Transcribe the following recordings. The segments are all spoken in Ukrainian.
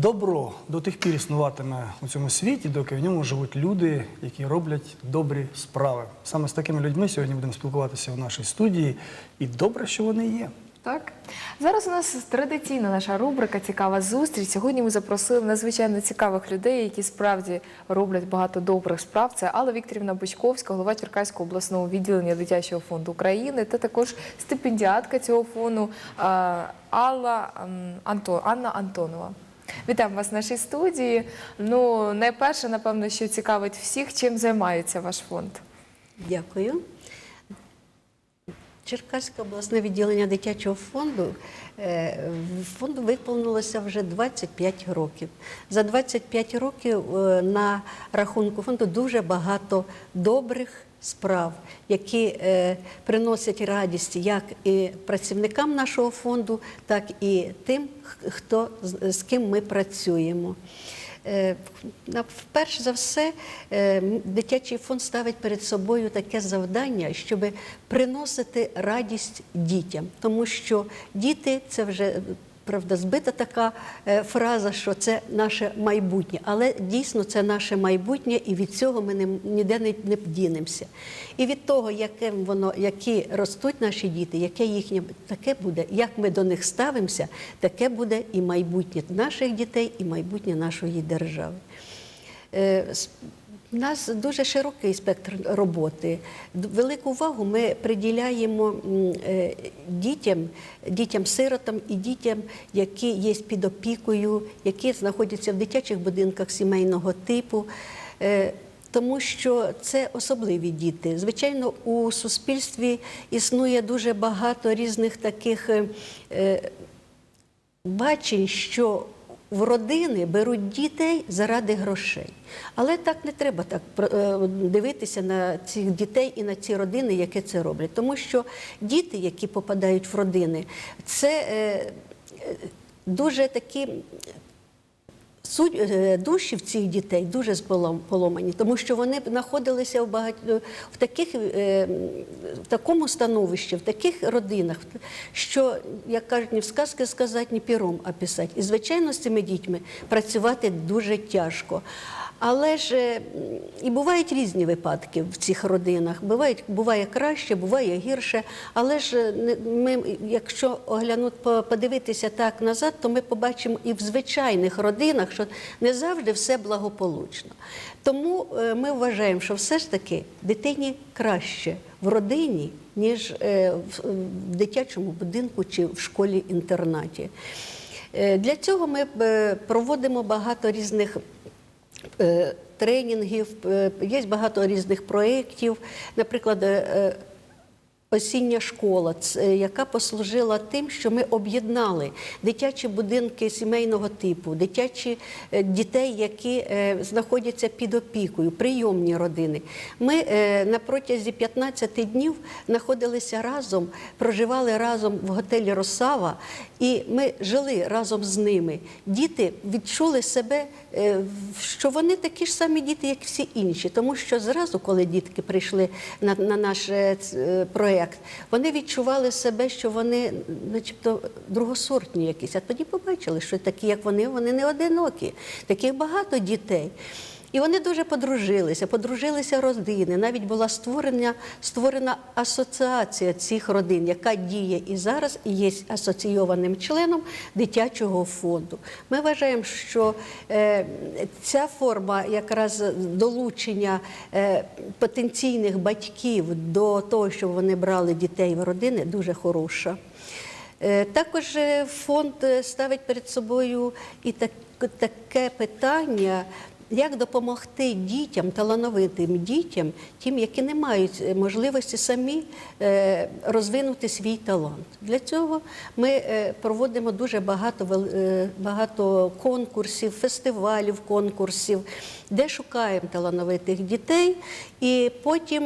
Добро до тих пір існуватиме у цьому світі, доки в ньому живуть люди, які роблять добрі справи. Саме з такими людьми сьогодні будемо спілкуватися у нашій студії. І добре, що вони є. Так, зараз у нас традиційна наша рубрика Цікава зустріч. Сьогодні ми запросили надзвичайно цікавих людей, які справді роблять багато добрих справ. Це Алла Вікторівна Бучковська, голова Черкаського обласного відділення дитячого фонду України, та також стипендіатка цього фонду Алла Анто, Анна Антонова. Вітаємо вас в нашій студії. Ну, найперше, напевно, що цікавить всіх, чим займається ваш фонд. Дякую. Черкаське обласне відділення дитячого фонду е, фонду виповнилося вже 25 років. За 25 років е, на рахунку фонду дуже багато добрих справ, які е, приносять радість як і працівникам нашого фонду, так і тим, хто з- з ким ми працюємо. Е, Перш за все, е, дитячий фонд ставить перед собою таке завдання, щоб приносити радість дітям, тому що діти це вже. Правда, збита така е, фраза, що це наше майбутнє, але дійсно це наше майбутнє, і від цього ми ніде не, не дінемося. І від того, яким воно, які ростуть наші діти, яке їхнє таке буде, як ми до них ставимося, таке буде і майбутнє наших дітей, і майбутнє нашої держави. У нас дуже широкий спектр роботи. Велику увагу ми приділяємо е, дітям, дітям-сиротам і дітям, які є під опікою, які знаходяться в дитячих будинках сімейного типу. Е, Тому що це особливі діти. Звичайно, у суспільстві існує дуже багато різних таких е, бачень, що в родини беруть дітей заради грошей. Але так не треба так е, дивитися на цих дітей і на ці родини, які це роблять. Тому що діти, які попадають в родини, це е, е, дуже такі. Суть е, душі в цих дітей дуже поломані, тому що вони знаходилися в багать... в таких е, в такому становищі, в таких родинах, що, як кажуть, ні в сказки сказати, ні піром а писати. І звичайно, з цими дітьми працювати дуже тяжко. Але ж е, і бувають різні випадки в цих родинах. Бувають, буває краще, буває гірше. Але ж е, ми, якщо оглянути, по- подивитися так назад, то ми побачимо і в звичайних родинах, що не завжди все благополучно. Тому е, ми вважаємо, що все ж таки дитині краще в родині, ніж в дитячому будинку чи в школі-інтернаті. Для цього ми проводимо багато різних тренінгів, е, є багато різних проєктів. Наприклад, е, е, Осіння школа, яка послужила тим, що ми об'єднали дитячі будинки сімейного типу, дитячі е, дітей, які е, знаходяться під опікою, прийомні родини. Ми е, на протязі 15 днів знаходилися разом, проживали разом в готелі Росава, і ми жили разом з ними. Діти відчули себе, е, що вони такі ж самі діти, як всі інші, тому що зразу, коли дітки прийшли на, на наш е, е, вони відчували себе, що вони, начебто, другосортні якісь. А тоді побачили, що такі, як вони, вони не одинокі. Таких багато дітей. І вони дуже подружилися, подружилися родини. Навіть була створена, створена асоціація цих родин, яка діє і зараз і є асоційованим членом дитячого фонду. Ми вважаємо, що е, ця форма якраз долучення е, потенційних батьків до того, щоб вони брали дітей в родини, дуже хороша. Е, Також е, фонд е, ставить перед собою і так, таке питання. Як допомогти дітям, талановитим дітям, тим, які не мають е, можливості самі е, розвинути свій талант? Для цього ми е, проводимо дуже багато, багато конкурсів, фестивалів, конкурсів, де шукаємо талановитих дітей, і потім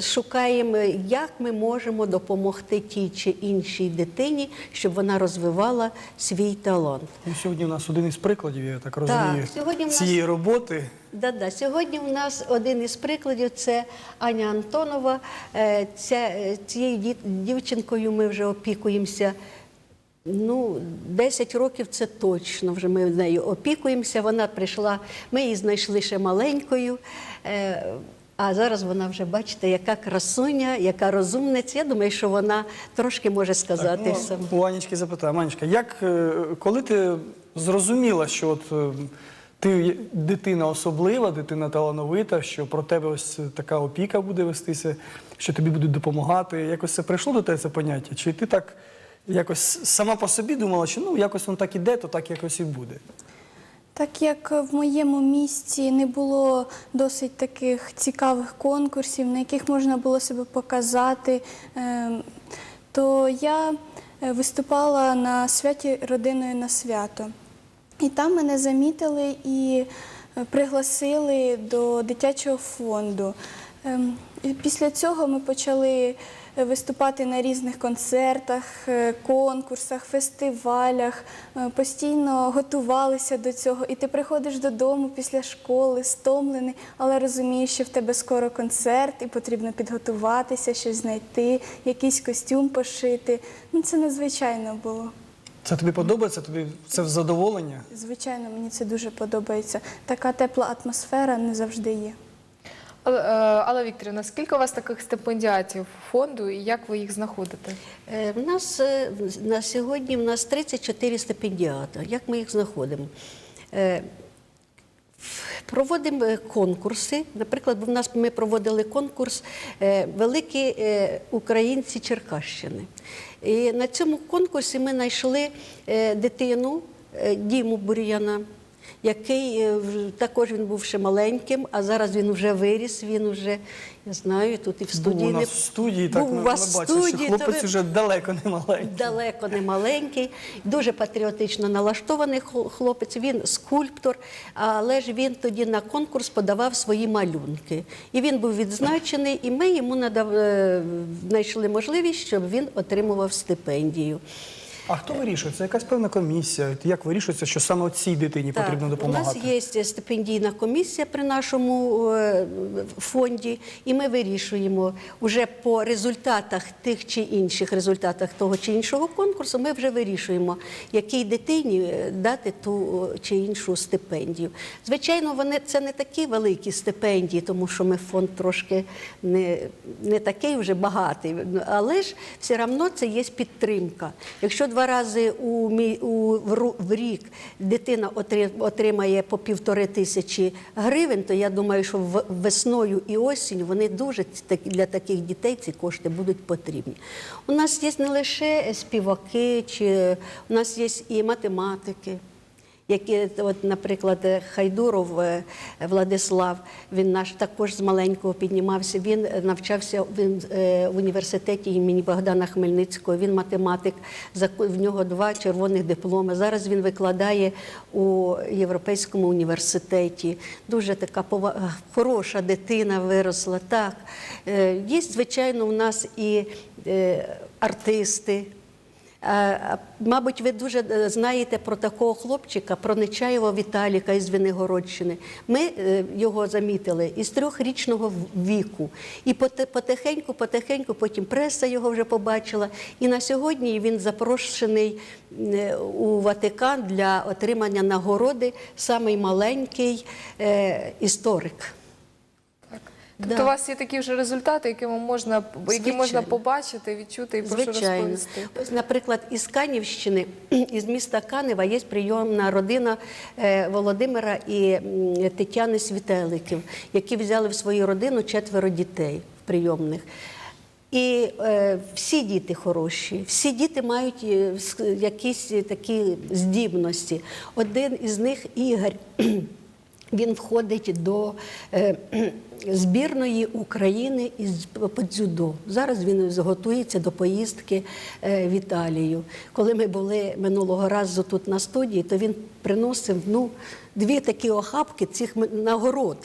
шукаємо, як ми можемо допомогти тій чи іншій дитині, щоб вона розвивала свій талант. Ну, сьогодні у нас один із прикладів, я так розумію, сьогодні в нас- цієї роботи. Да-да. Сьогодні у нас один із прикладів це Аня Антонова. Е, Ця, е, цією дівчинкою ми вже опікуємося Ну, 10 років це точно. Вже ми нею опікуємося. Вона прийшла, ми її знайшли ще маленькою. Е, а зараз вона вже, бачите, яка красуня, яка розумниця. Я думаю, що вона трошки може сказати Ну, сама. у Анічки запитаю, Анічка, як коли ти зрозуміла, що от ти дитина особлива, дитина талановита, що про тебе ось така опіка буде вестися, що тобі будуть допомагати, якось це прийшло до тебе це поняття? Чи ти так якось сама по собі думала, що ну якось воно так іде, то так якось і буде? Так як в моєму місті не було досить таких цікавих конкурсів, на яких можна було себе показати, ем, то я е, виступала на святі родиною на свято. І там мене замітили і е, пригласили до дитячого фонду. Ем, Після цього ми почали е, виступати на різних концертах, е, конкурсах, фестивалях, постійно готувалися до цього. І ти приходиш додому після школи, стомлений, але розумієш, що в тебе скоро концерт, і потрібно підготуватися, щось знайти, якийсь костюм пошити. Ну, це надзвичайно було. Це тобі подобається? Тобі це в задоволення? Звичайно, мені це дуже подобається. Така тепла атмосфера не завжди є. Але, е, Алла Вікторівна, скільки у вас таких стипендіатів фонду і як ви їх знаходите? Е, В нас е, на сьогодні в нас 34 стипендіата. Як ми їх знаходимо? Е, Проводимо е, конкурси. Наприклад, в нас ми проводили конкурс е, Великі е, українці Черкащини. І на цьому конкурсі ми знайшли е, дитину е, Діму Бур'яна, який е, також він був ще маленьким, а зараз він вже виріс. Він вже я знаю, тут і в студії Був у не- нас в студії, так був ми, у вас студії, хлопець вже далеко не маленький. далеко не маленький, дуже патріотично налаштований хлопець. Він скульптор, але ж він тоді на конкурс подавав свої малюнки. І він був відзначений, і ми йому надав, е, знайшли можливість, щоб він отримував стипендію. А хто вирішує? Це якась певна комісія. Як вирішується, що саме цій дитині потрібно допомагати? У нас є стипендійна комісія при нашому е, фонді, і ми вирішуємо вже по результатах тих чи інших результатах того чи іншого конкурсу. Ми вже вирішуємо, якій дитині е, дати ту е, чи іншу стипендію. Звичайно, вони це не такі великі стипендії, тому що ми фонд трошки не, не такий вже багатий, але ж все одно це є підтримка. Якщо два рази у, у, в рік дитина отримає по півтори тисячі гривень, то я думаю, що весною і осінь вони дуже для таких дітей ці кошти будуть потрібні. У нас є не лише співаки, чи у нас є і математики. Які, от, наприклад, Хайдуров е, Владислав, він наш також з маленького піднімався. Він е, навчався е, в університеті імені Богдана Хмельницького. Він математик, в нього два червоних дипломи. Зараз він викладає у Європейському університеті. Дуже така пова- хороша дитина виросла. Так. Е, Є, звичайно, у нас і е, артисти. А, а, Мабуть, ви дуже е, знаєте про такого хлопчика, про Нечаєва Віталіка із Винигородщини. Ми е, його замітили із трьохрічного віку. І потихеньку, потихеньку, потім преса його вже побачила. І на сьогодні він запрошений е, у Ватикан для отримання нагороди самий маленький е, історик. Тобто Да. у вас є такі вже результати, якими можна, які можна побачити, відчути і прошу Звичайно. розповісти. Ось, наприклад, із Канівщини, із міста Канева, є прийомна родина е, Володимира і Тетяни Світеликів, які взяли в свою родину четверо дітей прийомних. І е, всі діти хороші, всі діти мають е, якісь такі здібності. Один із них Ігор. Він входить до е, збірної України із дзюдо. Зараз він готується до поїздки е, в Італію. Коли ми були минулого разу тут на студії, то він приносив ну, дві такі охапки цих нагород.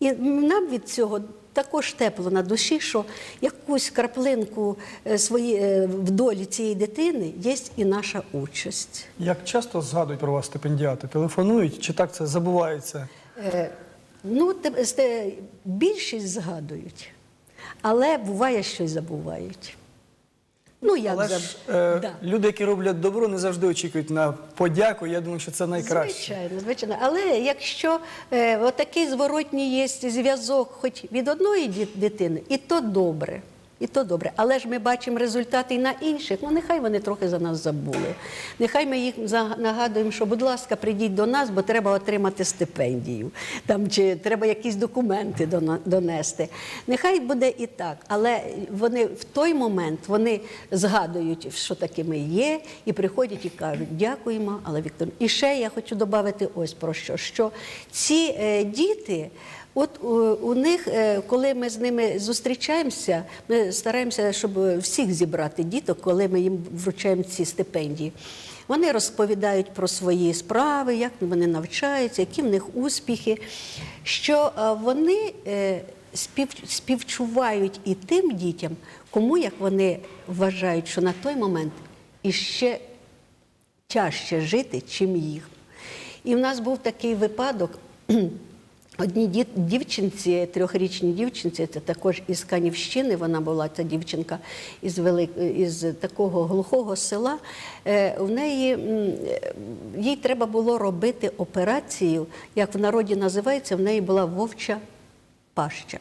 І нам від цього також тепло на душі, що якусь краплинку е, свої, е, в долі цієї дитини є і наша участь. Як часто згадують про вас стипендіати? Телефонують чи так це забувається? Е, Ну, те- більшість згадують, але буває, що й забувають. Ну, як Але ж е, Да. люди, які роблять добро, не завжди очікують на подяку. Я думаю, що це найкраще. Звичайно, звичайно. Але якщо е, отакий зворотній є зв'язок хоч від одної ді- дитини, і то добре. І то добре. Але ж ми бачимо результати і на інших. Ну, нехай вони трохи за нас забули. Нехай ми їх нагадуємо, що, будь ласка, прийдіть до нас, бо треба отримати стипендію. Там, чи треба якісь документи донести. Нехай буде і так. Але вони в той момент вони згадують, що такими є, і приходять і кажуть, дякуємо, але Віктор. І ще я хочу додати ось про що. Що ці е, діти. От у, у них, е, коли ми з ними зустрічаємося, ми стараємося, щоб всіх зібрати діток, коли ми їм вручаємо ці стипендії. Вони розповідають про свої справи, як вони навчаються, які в них успіхи. Що е, вони е, спів, співчувають і тим дітям, кому як вони вважають, що на той момент іще тяжче жити, чим їх. І в нас був такий випадок. Одній дівчинці, трьохрічній дівчинці, це також із Канівщини, вона була ця дівчинка із, велик... із такого глухого села. Е, В неї е, їй треба було робити операцію, як в народі називається, в неї була вовча паща.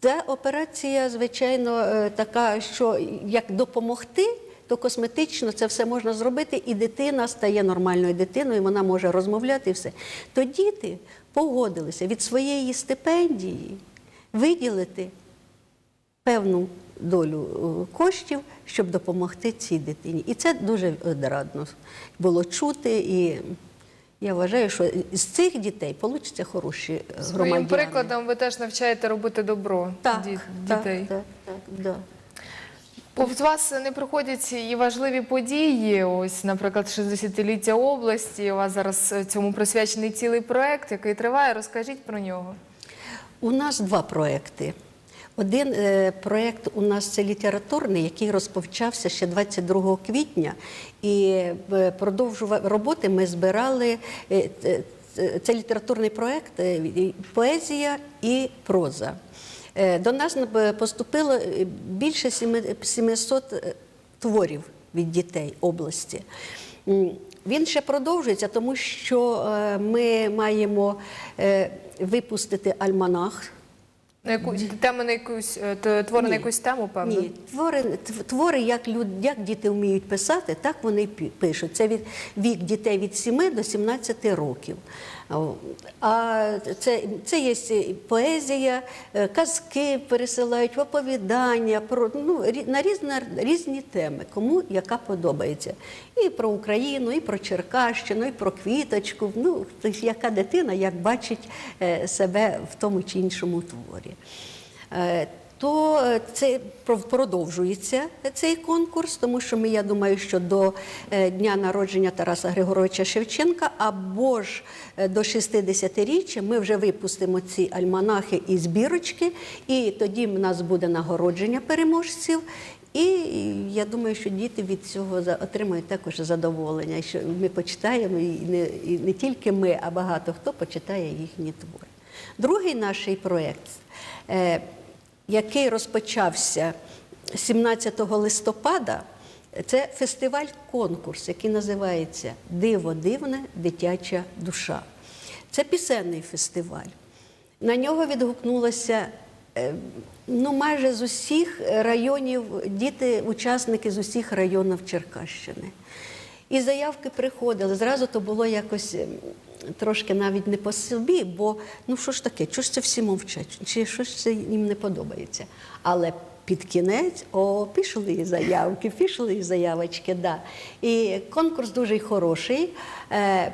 Ця операція, звичайно, е, така, що як допомогти, то косметично це все можна зробити, і дитина стає нормальною дитиною, і вона може розмовляти і все. То діти погодилися від своєї стипендії виділити певну долю е, коштів, щоб допомогти цій дитині. І це дуже одрадно було чути. І я вважаю, що з цих дітей получаться хороші е, Своїм прикладом ви теж навчаєте робити добро Так, ді- так, дітей. Так, так, да. Повз вас не проходять і важливі події. Ось, наприклад, 60-ліття області. У вас зараз е, цьому присвячений цілий проект, який триває. Розкажіть про нього. У нас два проекти. Один е, проєкт у нас це літературний, який розпочався ще 22 квітня, і е, продовжува роботи ми збирали. Це літературний проєкт поезія і проза. Е, До нас е, поступило е, більше сіми- 700 е, творів від дітей області. Він ще продовжується, тому що ми маємо випустити альманах. На яку тему на якусь твори на якусь тему, певно? Ні, твори, тв- твори як, люд, як діти вміють писати, так вони пишуть. Це від, вік дітей від 7 до 17 років. А це, це є поезія, е, казки пересилають, оповідання про, ну, на різні, різні теми, кому яка подобається. І про Україну, і про Черкащину, і про квіточку. Ну, яка дитина як бачить е, себе в тому чи іншому творі. То е, це продовжується цей конкурс, тому що ми, я думаю, що до е, дня народження Тараса Григоровича Шевченка або ж е, до 60-річчя ми вже випустимо ці альманахи і збірочки, і тоді в нас буде нагородження переможців. І я думаю, що діти від цього отримають також задоволення, що ми почитаємо, і не, і не тільки ми, а багато хто почитає їхні твори. Другий наш проєкт, який розпочався 17 листопада, це фестиваль-конкурс, який називається Диво дивне дитяча душа. Це пісенний фестиваль. На нього відгукнулося е, ну, майже з усіх районів, діти, учасники з усіх районів Черкащини. І заявки приходили. Зразу то було якось трошки навіть не по собі, бо ну що ж таке, чого ж це всі мовчать, чи що ж це їм не подобається. Але під кінець о, пішли і заявки, пішли і заявочки. Да. І конкурс дуже хороший. Е,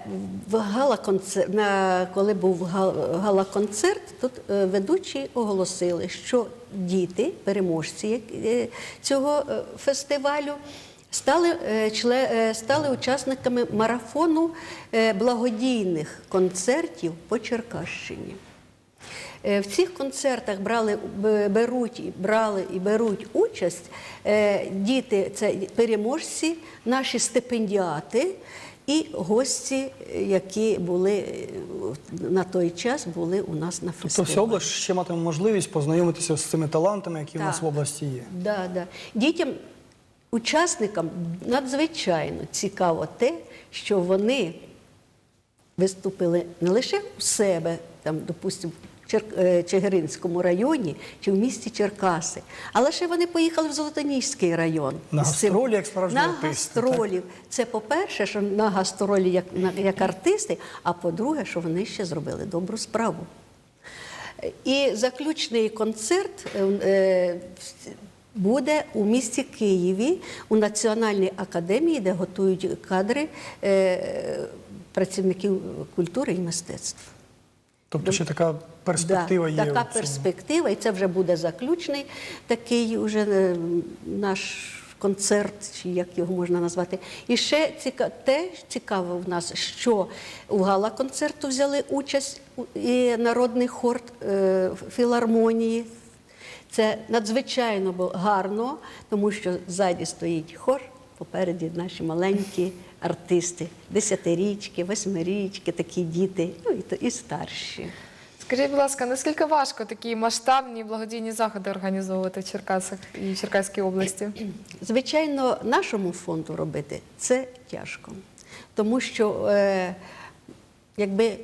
коли був гал- гала-концерт, тут е, ведучі оголосили, що діти, переможці е, цього фестивалю, стали, е, чле- е, стали учасниками марафону е, благодійних концертів по Черкащині. В цих концертах брали, беруть, брали і беруть участь діти, це переможці, наші стипендіати і гості, які були на той час були у нас на Тобто фестивалі. вся область ще матиме можливість познайомитися з цими талантами, які в нас в області є. Да, да. Дітям учасникам надзвичайно цікаво те, що вони виступили не лише у себе, там, допустимо, в е, Чигиринському районі чи в місті Черкаси, але ще вони поїхали в Золотоніжський район. На гастролі, як справжні на артисти, гастролі. Це по-перше, що на гастролі як, на- як артисти, а по-друге, що вони ще зробили добру справу. І заключний концерт е, е, буде у місті Києві у Національній академії, де готують кадри е, працівників культури і мистецтв. Тобто ще така перспектива Да, є. Така перспектива, і це вже буде заключний такий уже е, наш концерт, чи як його можна назвати. І ще ціка, те цікаво в нас, що у гала-концерту взяли участь і народний хор е, філармонії. Це надзвичайно було гарно, тому що ззаді стоїть хор, попереді наші маленькі артисти, десятирічки, восьмирічки, такі діти, ну і, то- і старші. Скажіть, будь ласка, наскільки важко такі масштабні благодійні заходи організовувати в Черкасах і в Черкаській області? Звичайно, нашому фонду робити це тяжко, тому що е, якби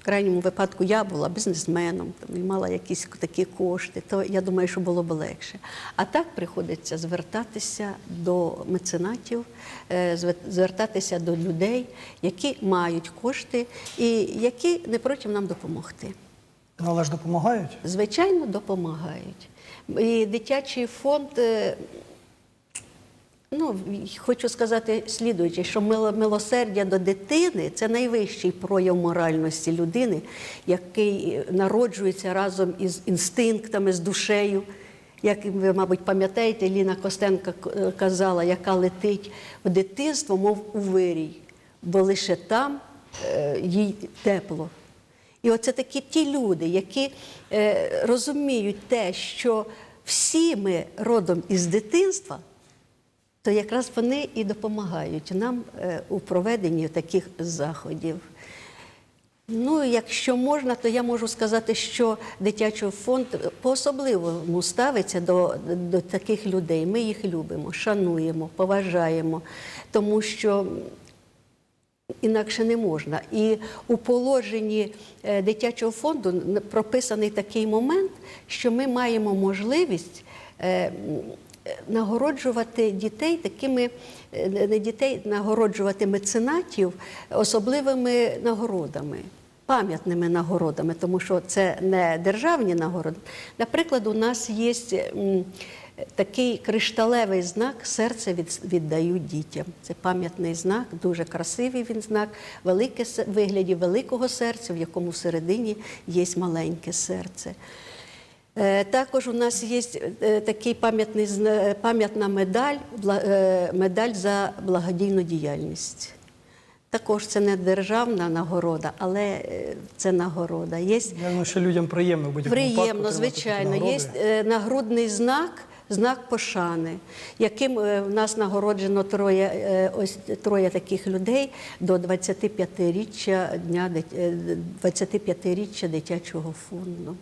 в крайньому випадку я була бізнесменом там, і мала якісь такі кошти, то я думаю, що було б легше. А так приходиться звертатися до меценатів, е, звертатися до людей, які мають кошти і які не проти нам допомогти. Ну, але ж допомагають. Звичайно, допомагають. І дитячий фонд, е, ну, хочу сказати слідуюче, що мило- милосердя до дитини це найвищий прояв моральності людини, який народжується разом із інстинктами, з душею. Як ви, мабуть, пам'ятаєте, Ліна Костенка е, казала, яка летить в дитинство, мов у вирій, бо лише там е, їй тепло. І оце такі ті люди, які е, розуміють те, що всі ми родом із дитинства, то якраз вони і допомагають нам е, у проведенні таких заходів. Ну, якщо можна, то я можу сказати, що дитячий фонд по-особливому ставиться до, до таких людей. Ми їх любимо, шануємо, поважаємо, тому що інакше не можна. І у положенні е, дитячого фонду прописаний такий момент, що ми маємо можливість. Нагороджувати дітей такими е, не дітей, нагороджувати меценатів особливими нагородами, пам'ятними нагородами, тому що це не державні нагороди. Наприклад, у нас є такий кришталевий знак серце від, віддаю дітям. Це пам'ятний знак, дуже красивий він знак, велике вигляді великого серця, в якому всередині є маленьке серце. Е, Також у нас є е, такий пам'ятний зна- пам'ятна медаль, е, медаль за благодійну діяльність. Також це не державна нагорода, але е, це нагорода. Є Я думаю, що людям приємно будь-якому Приємно, звичайно. Є е, нагрудний знак, знак пошани, яким е, в нас нагороджено троє, е, ось троє таких людей до 25-річчя дня е, 25-річчя дитячого фонду.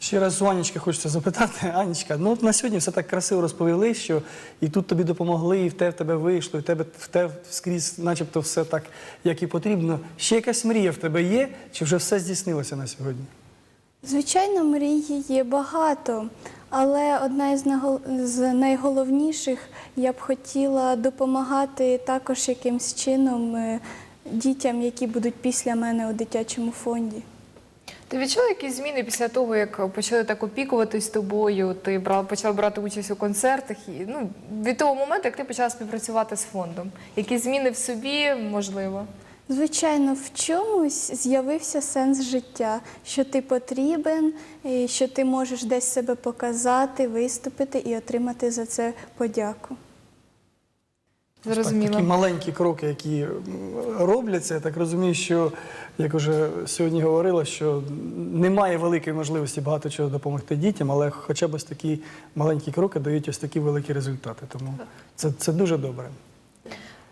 Ще раз у Анічки хочеться запитати, Анічка, ну от на сьогодні все так красиво розповіли, що і тут тобі допомогли, і в те в тебе вийшло, і в тебе в те скрізь, начебто, все так, як і потрібно. Ще якась мрія в тебе є, чи вже все здійснилося на сьогодні? Звичайно, мрії є багато, але одна із найголовніших я б хотіла допомагати також якимсь чином е, дітям, які будуть після мене у дитячому фонді. Ти відчула якісь зміни після того, як почали так опікуватись тобою? Ти брала, почала брати участь у концертах і ну від того моменту, як ти почала співпрацювати з фондом? Які зміни в собі можливо? Звичайно, в чомусь з'явився сенс життя, що ти потрібен, і що ти можеш десь себе показати, виступити і отримати за це подяку. Так, Зрозуміло. такі маленькі кроки, які робляться. Я так розумію, що як уже сьогодні говорила, що немає великої можливості багато чого допомогти дітям, але хоча б ось такі маленькі кроки дають ось такі великі результати. Тому це, це дуже добре.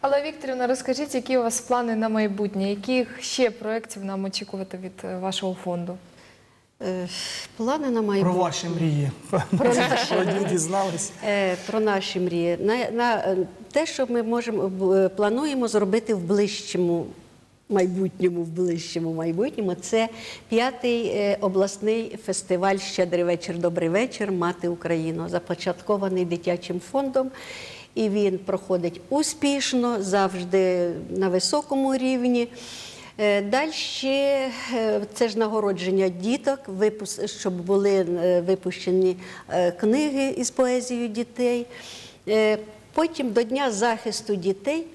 Але Вікторівна, розкажіть, які у вас плани на майбутнє? Яких ще проєктів нам очікувати від е, вашого фонду? Е, Плани на майбутнє. Про ваші мрії. Про наші дізнались. Е, Про наші мрії. На, на те, що ми можемо плануємо зробити в ближчому майбутньому, в ближчому майбутньому, це п'ятий е, обласний фестиваль Щедрий вечір, добрий вечір, мати Україну, започаткований дитячим фондом. І він проходить успішно, завжди на високому рівні. Далі це ж нагородження діток, щоб були е, випущені е, книги із поезією дітей. Е, Потім до Дня захисту дітей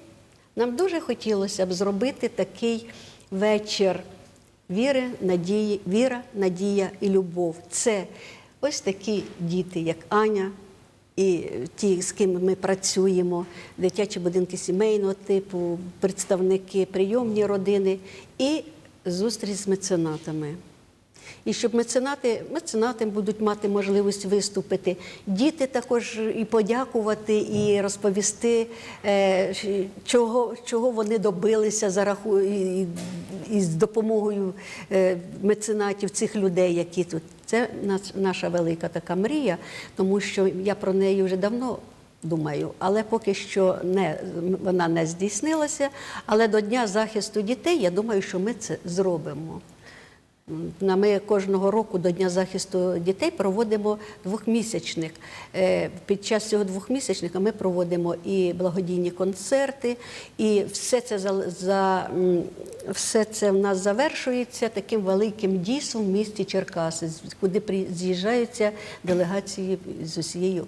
нам дуже хотілося б зробити такий вечір віри, надії, віра, надія і любов. Це ось такі діти, як Аня, і ті, з ким ми працюємо, дитячі будинки сімейного типу, представники, прийомні родини і зустріч з меценатами. І щоб меценати, меценати будуть мати можливість виступити, діти також і подякувати, і розповісти, е, чого, чого вони добилися за раху... і, і з допомогою е, меценатів цих людей, які тут. Це наш- наша велика така мрія, тому що я про неї вже давно думаю, але поки що не, вона не здійснилася. Але до Дня захисту дітей я думаю, що ми це зробимо. Ми кожного року до Дня захисту дітей проводимо двохмісячник. Е, Під час цього двохмісячника ми проводимо і благодійні концерти, і все це за, за все це в нас завершується таким великим дійством в місті Черкаси, куди з'їжджаються делегації з усієї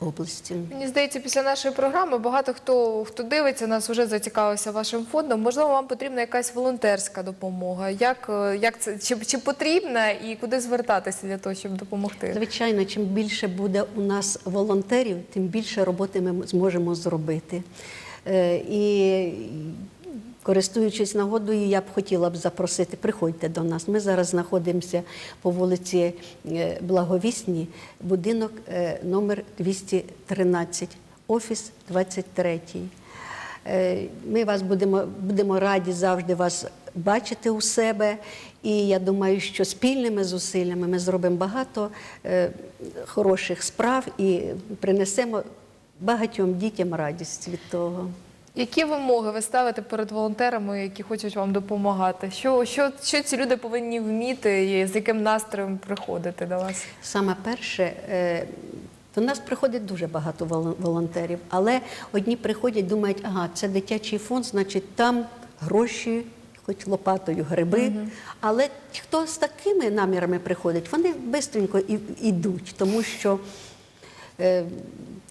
області. Мені здається, після нашої програми багато хто хто дивиться нас вже зацікавився вашим фондом. Можливо, вам потрібна якась волонтерська допомога. Як, е, як це чи, чи потрібна і куди звертатися для того, щоб допомогти? Звичайно, чим більше буде у нас волонтерів, тим більше роботи ми зможемо зробити. Е, І користуючись нагодою, я б хотіла б запросити, приходьте до нас. Ми зараз знаходимося по вулиці е, Благовісній, будинок е, номер 213, офіс 23. Е, Ми вас будемо, будемо раді завжди вас бачити у себе. І я думаю, що спільними зусиллями ми зробимо багато хороших справ і принесемо багатьом дітям радість від того. Які вимоги ви ставите перед волонтерами, які хочуть вам допомагати? Що, що, що ці люди повинні вміти і з яким настроєм приходити до вас? Саме перше, е, до нас приходить дуже багато волон- волонтерів, але одні приходять, думають, ага, це дитячий фонд, значить там гроші, хоч лопатою гриби. Але хто з такими намірами приходить, вони швидко йдуть, тому що е,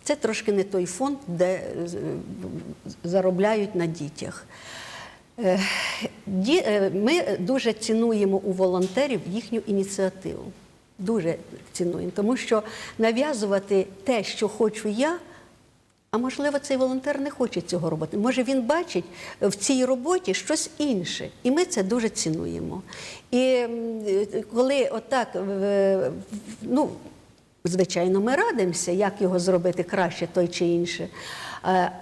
це трошки не той фонд, де е, заробляють на дітях. Е, е, Ми дуже цінуємо у волонтерів їхню ініціативу. Дуже цінуємо, тому що нав'язувати те, що хочу я, а можливо, цей волонтер не хоче цього робити. Може, він бачить в цій роботі щось інше, і ми це дуже цінуємо. І коли отак, ну, звичайно, ми радимося, як його зробити краще, той чи інше.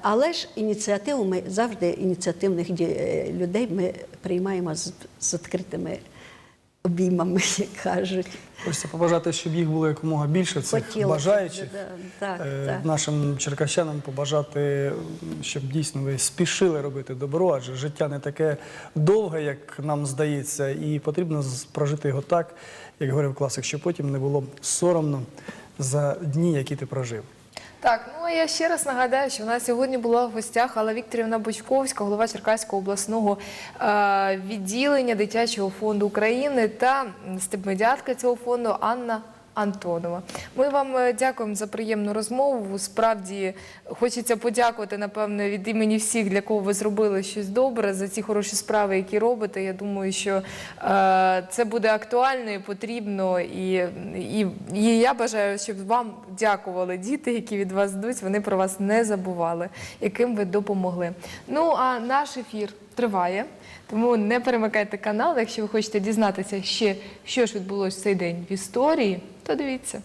Але ж ініціативу ми завжди ініціативних е, людей ми приймаємо з, з відкритими обіймами, як кажуть. Хочеться побажати, щоб їх було якомога більше цих Хотілося бажаючих. да, так, Е, так. Нашим черкащанам побажати, щоб дійсно ви спішили робити добро, адже життя не таке довге, як нам здається, і потрібно прожити його так, як говорив класик, щоб потім не було соромно за дні, які ти прожив. Так, ну а я ще раз нагадаю, що в нас сьогодні була в гостях Алла Вікторівна Бочковська, голова Черкаського обласного е, відділення дитячого фонду України та стипендіатка цього фонду Анна. Антонова, ми вам е, дякуємо за приємну розмову. Справді хочеться подякувати, напевно, від імені всіх, для кого ви зробили щось добре за ці хороші справи, які робите. Я думаю, що е, це буде актуально і потрібно. І, і, і я бажаю, щоб вам дякували діти, які від вас йдуть. Вони про вас не забували, яким ви допомогли. Ну а наш ефір триває. Тому не перемикайте канал. Якщо ви хочете дізнатися ще, що ж відбулося в цей день в історії, то дивіться.